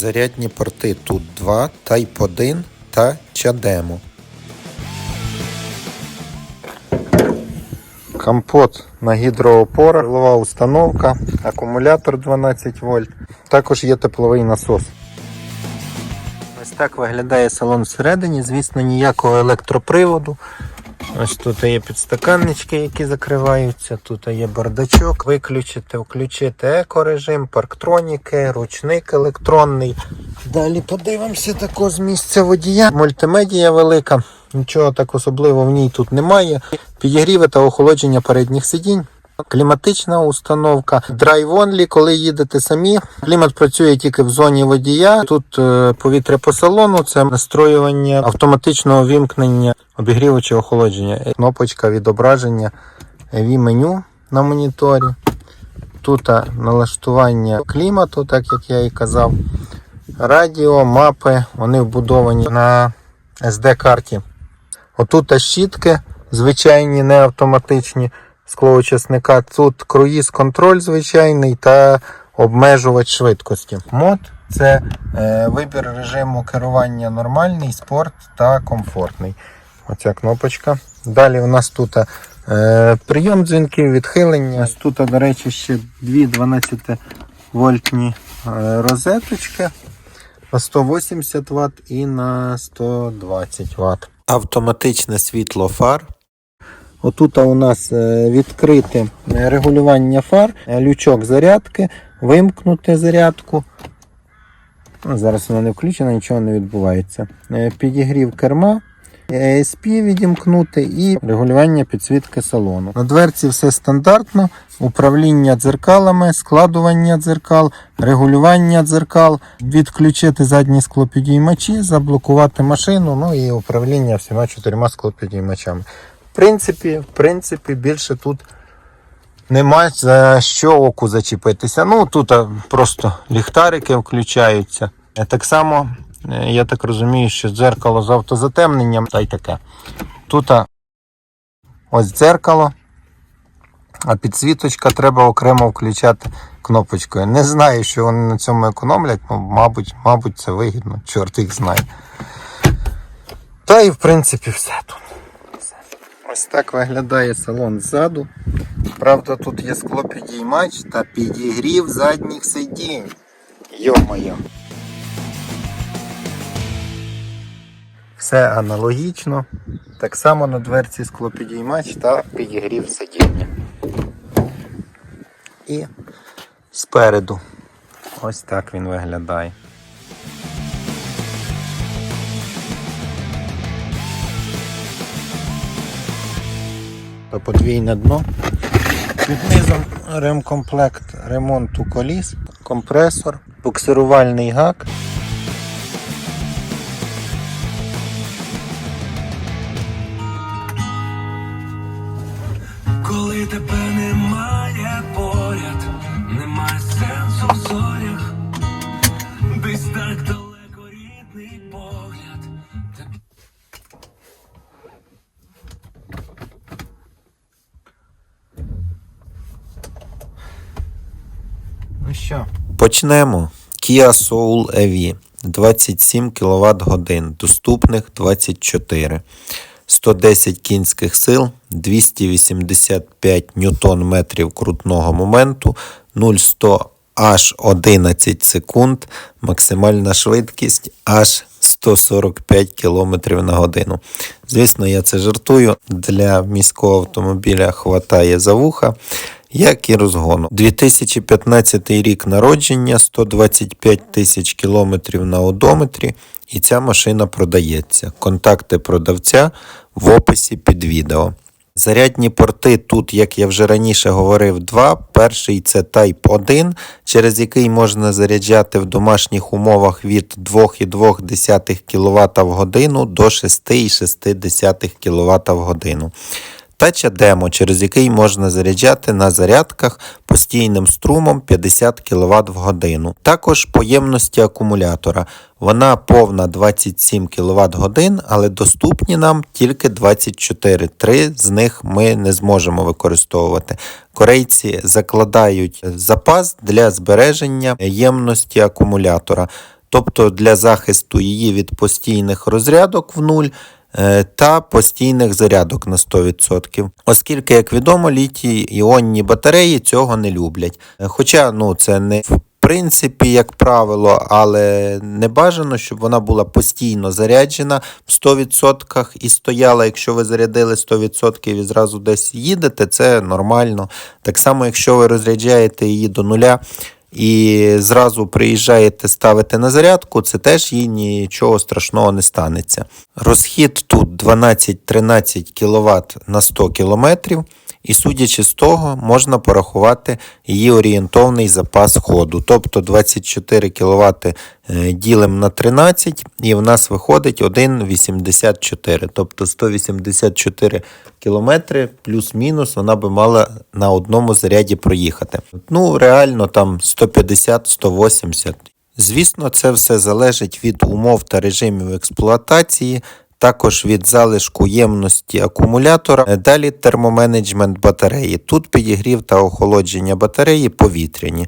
Зарядні порти тут 2, Type 1 та Чадемо. Компот на гідроопорах, силова установка, акумулятор 12 вольт. Також є тепловий насос. Ось так виглядає салон всередині. Звісно, ніякого електроприводу. Ось тут є підстаканнички, які закриваються. Тут є бардачок. Виключити, включити екорежим, парктроніки, ручник електронний. Далі подивимося також з місця водія. Мультимедія велика. Нічого так особливого в ній тут немає. Підігріви та охолодження передніх сидінь. Кліматична установка. Only, коли їдете самі. Клімат працює тільки в зоні водія. Тут е, повітря по салону, це настроювання автоматичного вімкнення обігріву чи охолодження. Е, Кнопочка відображення EV меню на моніторі. Тут е, налаштування клімату, так як я і казав. Радіо, мапи, вони вбудовані на SD-карті. Отут щітки звичайні, не автоматичні склоочисника. Тут круїз контроль звичайний та обмежувач швидкості. Мод це е, вибір режиму керування нормальний, спорт та комфортний. Оця кнопочка. Далі у нас тут е, прийом дзвінків, відхилення. Ось Тут, до речі, ще дві 12 вольтні е, розеточки на 180 Вт і на 120 Вт. Автоматичне світло фар. Отут у нас е, відкрите е, регулювання фар, е, лючок зарядки, вимкнути зарядку. Ну, Зараз вона не включена, нічого не відбувається. Підігрів керма, ESP відімкнути і регулювання підсвітки салону. На дверці все стандартно, управління дзеркалами, складування дзеркал, регулювання дзеркал, відключити задні склопідіймачі, заблокувати машину, ну і управління всіма чотирма склопідіймачами. Принципі, в принципі, більше тут нема за що оку зачепитися. Ну, тут просто ліхтарики включаються. Так само, е, я так розумію, що дзеркало з автозатемненням та й таке. Тут ось дзеркало, а підсвіточка треба окремо включати кнопочкою. Не знаю, що вони на цьому економлять, ну, мабуть, мабуть, це вигідно, чорт їх знає. Та і в принципі все тут. Ось так виглядає салон ззаду. Правда, тут є склопідіймач та підігрів задніх сидінь. Йо-моє. Все аналогічно. Так само на дверці склопідіймач та підігрів сидіння. І спереду. Ось так він виглядає. Подвійне дно. Під низом ремкомплект ремонту коліс, компресор, буксирувальний гак. Почнемо. Kia Soul EV. 27 кВт годин, доступних 24. 110 кінських сил, 285 ньютон метрів крутного моменту, 0-100 аж 11 секунд, максимальна швидкість аж 145 км на годину. Звісно, я це жартую. Для міського автомобіля хватає за вуха як і розгону. 2015 рік народження, 125 тисяч кілометрів на одометрі, і ця машина продається. Контакти продавця в описі під відео. Зарядні порти тут, як я вже раніше говорив, два. Перший це Type 1, через який можна заряджати в домашніх умовах від 2,2 кВт в годину до 6,6 кВт в годину. Тача демо, через який можна заряджати на зарядках постійним струмом 50 кВт в годину. Також по ємності акумулятора. Вона повна 27 кВт годин, але доступні нам тільки 24. Три з них ми не зможемо використовувати. Корейці закладають запас для збереження ємності акумулятора. тобто для захисту її від постійних розрядок в нуль. Е, Та постійних зарядок на 100%. Оскільки, як відомо, літій іонні батареї цього не люблять. Е, Хоча ну, це не в принципі, як правило, але не бажано, щоб вона була постійно заряджена в 100% і стояла, якщо ви зарядили 100% і зразу десь їдете, це нормально. Так само, якщо ви розряджаєте її до нуля і зразу приїжджаєте ставити на зарядку, це теж їй нічого страшного не станеться. Розхід тут 12-13 кВт на 100 км. І судячи з того, можна порахувати її орієнтовний запас ходу. Тобто 24 кВт ділимо на 13, і в нас виходить 1,84. Тобто 184 км плюс-мінус вона би мала на одному заряді проїхати. Ну, реально там 150-180. Звісно, це все залежить від умов та режимів експлуатації, також від залишку ємності акумулятора. Е, Далі термоменеджмент батареї. Тут підігрів та охолодження батареї повітряні.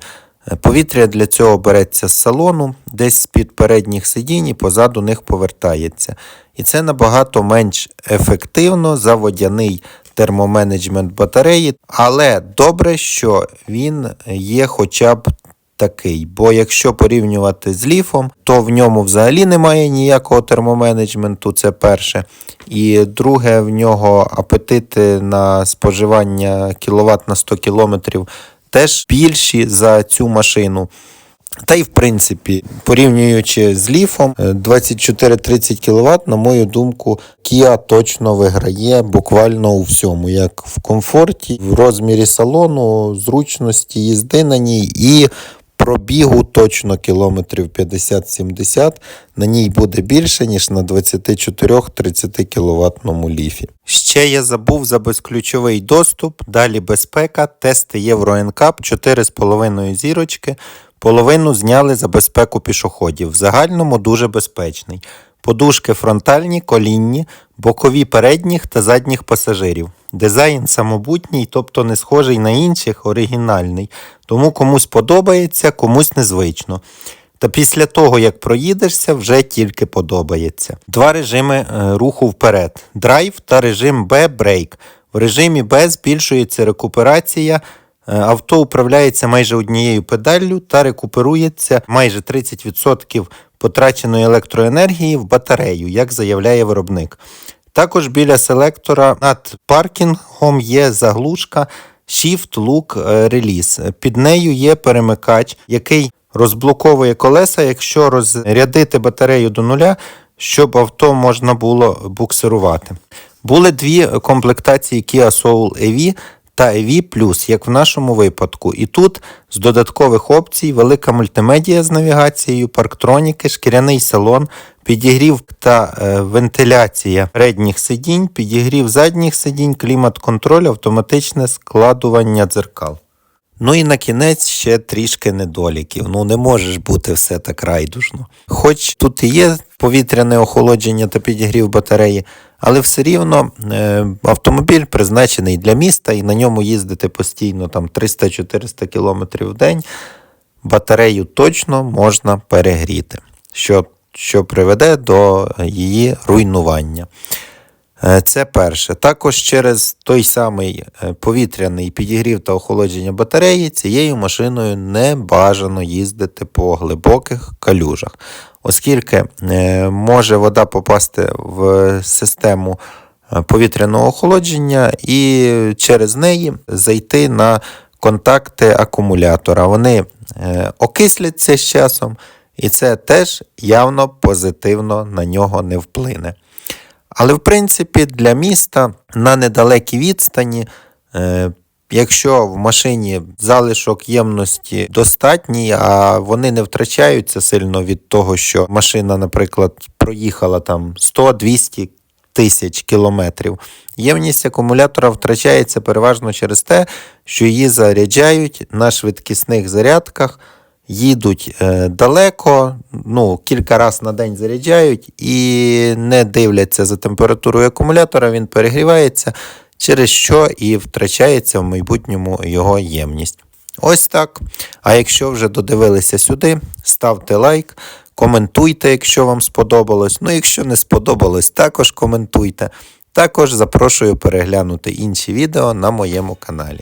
Е, Повітря для цього береться з салону, десь з-під передніх сидінь і позаду них повертається. І це набагато менш ефективно за водяний термоменеджмент батареї, але добре, що він є хоча б такий. Бо якщо порівнювати з ліфом, то в ньому взагалі немає ніякого термоменеджменту, це перше. І друге, в нього апетити на споживання кіловат на 100 кілометрів теж більші за цю машину. Та й в принципі, порівнюючи з ліфом, е, 24-30 кВт, на мою думку, Kia точно виграє буквально у всьому, як в комфорті, в розмірі салону, зручності їзди на ній і пробігу точно кілометрів 50-70 на ній буде більше, ніж на 24-30 кВт ліфі. Ще я забув за безключовий доступ, далі безпека, тести Євро NCAP, 4,5 зірочки. Половину зняли за безпеку пішоходів. В загальному дуже безпечний. Подушки фронтальні, колінні, бокові передніх та задніх пасажирів. Дизайн самобутній, тобто не схожий на інших, оригінальний. Тому комусь подобається, комусь незвично. Та після того, як проїдешся, вже тільки подобається. Два режими е, руху вперед: драйв та режим Б брейк. В режимі Б збільшується рекуперація. Е, Авто управляється майже однією педаллю та рекуперується майже 30% потраченої електроенергії в батарею, як заявляє виробник. Також біля селектора над паркінгом є заглушка Shift Look е, Release. Під нею є перемикач, який розблоковує колеса, якщо розрядити батарею до нуля, щоб авто можна було буксирувати. Були дві комплектації Kia Soul EV та EV як в нашому випадку. І тут з додаткових опцій велика мультимедія з навігацією, парктроніки, шкіряний салон, підігрів та е, вентиляція передніх сидінь, підігрів задніх сидінь, клімат-контроль, автоматичне складування дзеркал. Ну і на кінець ще трішки недоліків. Ну не можеш бути все так райдужно. Хоч тут і є повітряне охолодження та підігрів батареї, але все рівно е, автомобіль призначений для міста і на ньому їздити постійно там 300-400 км в день. Батарею точно можна перегріти, що, що приведе до її руйнування. Е, Це перше. Також через той самий е, повітряний підігрів та охолодження батареї цією машиною не бажано їздити по глибоких калюжах, оскільки е, може вода попасти в систему повітряного охолодження і через неї зайти на контакти акумулятора. Вони окисляться з часом, і це теж явно позитивно на нього не вплине. Але в принципі для міста на недалекій відстані, е, якщо в машині залишок ємності достатній, а вони не втрачаються сильно від того, що машина, наприклад, проїхала там 100-200 тисяч кілометрів. Ємність акумулятора втрачається переважно через те, що її заряджають на швидкісних зарядках їдуть е, далеко, ну, кілька разів на день заряджають і не дивляться за температурою акумулятора, він перегрівається, через що і втрачається в майбутньому його ємність. Ось так. А якщо вже додивилися сюди, ставте лайк, Коментуйте, якщо вам сподобалось. Ну, якщо не сподобалось, також коментуйте. Також запрошую переглянути інші відео на моєму каналі.